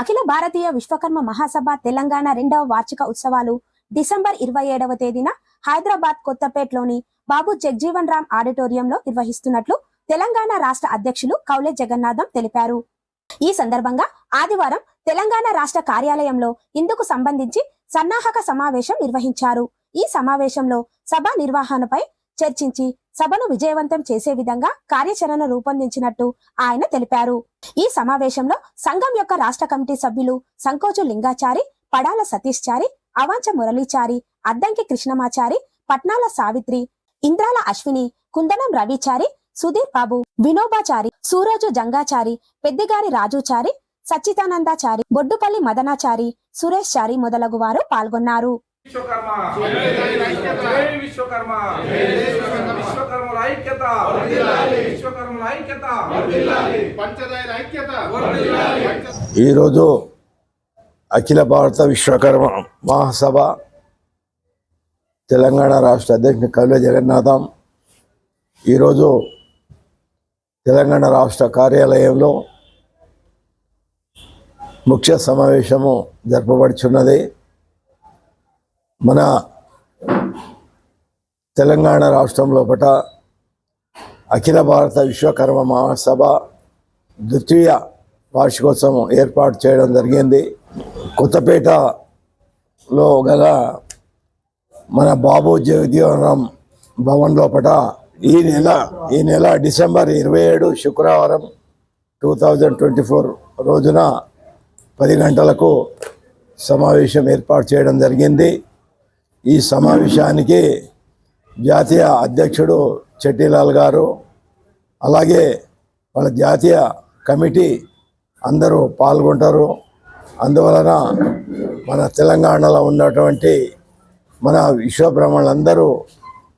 అఖిల భారతీయ విశ్వకర్మ మహాసభ తెలంగాణ రెండవ వార్షిక ఉత్సవాలు డిసెంబర్ ఇరవై ఏడవ తేదీన హైదరాబాద్ కొత్తపేటలోని బాబు జగ్జీవన్ రామ్ ఆడిటోరియంలో నిర్వహిస్తున్నట్లు తెలంగాణ రాష్ట్ర అధ్యక్షులు కౌలే జగన్నాథం తెలిపారు. ఈ సందర్భంగా ఆదివారం తెలంగాణ రాష్ట్ర కార్యాలయంలో ఇందుకు సంబంధించి సన్నాహక సమావేశం నిర్వహించారు. ఈ సమావేశంలో సభ నిర్వహణపై చర్చించి సభను విజయవంతం చేసే విధంగా కార్యాచరణ రూపొందించినట్టు ఆయన తెలిపారు. ఈ సమావేశంలో సంఘం యొక్క రాష్ట్ర కమిటీ సభ్యులు సంకోచు లింగాచారి పడాల సతీష్ చారి అవాంచ మురళీచారి అద్దంకి కృష్ణమాచారి పట్నాల సావిత్రి ఇంద్రాల అశ్విని కుందనం రవిచారి సుధీర్ బాబు వినోబాచారి సూరోజు జంగాచారి పెద్దిగారి రాజుచారి సచ్చిదానందాచారి బొడ్డుపల్లి మదనాచారి సురేష్ చారి మొదలగు వారు పాల్గొన్నారు. విశ్వకర్మ. జై విశ్వకర్మ. విశ్వకర్మల ఐక్యత. విశ్వకర్మల ఐక్యత. పంచదార ఐక్యత. ఈరోజు అఖిల భారత విశ్వకర్మ మహాసభ తెలంగాణ రాష్ట్ర అధ్యక్షుడు కవిల జగన్నాథం. ఈరోజు తెలంగాణ రాష్ట్ర కార్యాలయంలో ముఖ్య సమావేశము జరపబడుచున్నది. మన తెలంగాణ రాష్ట్రం లోపల అఖిల భారత విశ్వకర్మ మహాసభ ద్వితీయ వార్షికోత్సవం ఏర్పాటు చేయడం జరిగింది. కొత్తపేటలో గల మన బాబు జగజీవనరామ్ భవన్ లోపల ఈ నెల ఈ నెల డిసెంబర్ ఇరవై ఏడు శుక్రవారం టూ థౌజండ్ ట్వంటీ ఫోర్ రోజున పది గంటలకు సమావేశం ఏర్పాటు చేయడం జరిగింది. ఈ సమావేశానికి జాతీయ అధ్యక్షుడు చెట్టిలాల్ గారు అలాగే వాళ్ళ జాతీయ కమిటీ అందరూ పాల్గొంటారు. అందువలన మన తెలంగాణలో ఉన్నటువంటి మన విశ్వబ్రహ్మణులందరూ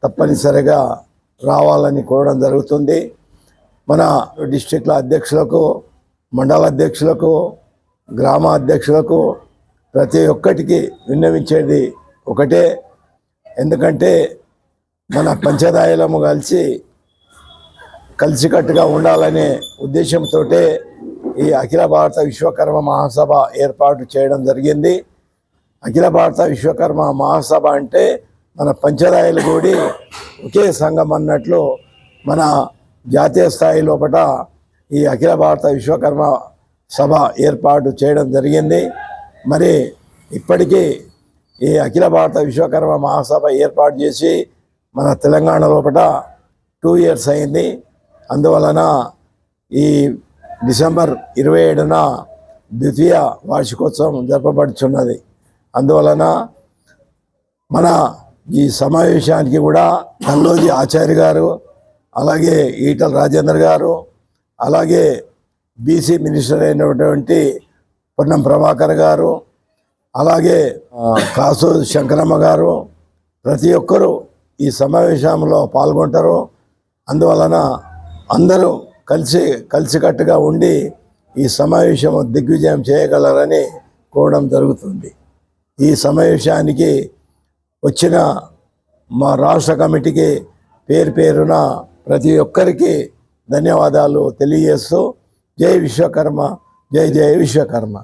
తప్పనిసరిగా రావాలని కోరడం జరుగుతుంది. మన డిస్టిక్ల అధ్యక్షులకు మండల అధ్యక్షులకు గ్రామ అధ్యక్షులకు ప్రతి ఒక్కటికి విన్నవించేది ఒకటే ఎందుకంటే మన పంచదాయలము కలిసి కలిసికట్టుగా ఉండాలనే ఉద్దేశంతో ఈ అఖిల భారత విశ్వకర్మ మహాసభ ఏర్పాటు చేయడం జరిగింది. అఖిల భారత విశ్వకర్మ మహాసభ అంటే మన పంచదాయలు కూడి ఒకే సంఘం అన్నట్లు మన జాతీయ స్థాయి లోపల ఈ అఖిల భారత విశ్వకర్మ సభ ఏర్పాటు చేయడం జరిగింది. మరి ఇప్పటికీ ఈ అఖిల భారత విశ్వకర్మ మహాసభ ఏర్పాటు చేసి మన తెలంగాణ లోపల టూ ఇయర్స్ అయింది. అందువలన ఈ డిసెంబర్ ఇరవై ఏడున ద్వితీయ వార్షికోత్సవం జరపబడుచున్నది. అందువలన మన ఈ సమావేశానికి కూడా కల్లోజీ ఆచార్య గారు అలాగే ఈటల రాజేందర్ గారు అలాగే బీసీ మినిస్టర్ అయినటువంటి పొన్నం ప్రభాకర్ గారు అలాగే కాసు శంకరమ్మ గారు ప్రతి ఒక్కరూ ఈ సమావేశంలో పాల్గొంటారు. అందువలన అందరూ కలిసి కలిసికట్టుగా ఉండి ఈ సమావేశం దిగ్విజయం చేయగలరని కోరడం జరుగుతుంది. ఈ సమావేశానికి వచ్చిన మా రాష్ట్ర కమిటీకి పేరు పేరున ప్రతి ఒక్కరికి ధన్యవాదాలు తెలియజేస్తూ జై విశ్వకర్మ జై జై విశ్వకర్మ.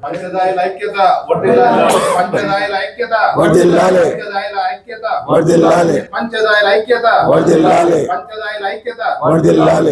వడ్డిల్లాలి పంచదార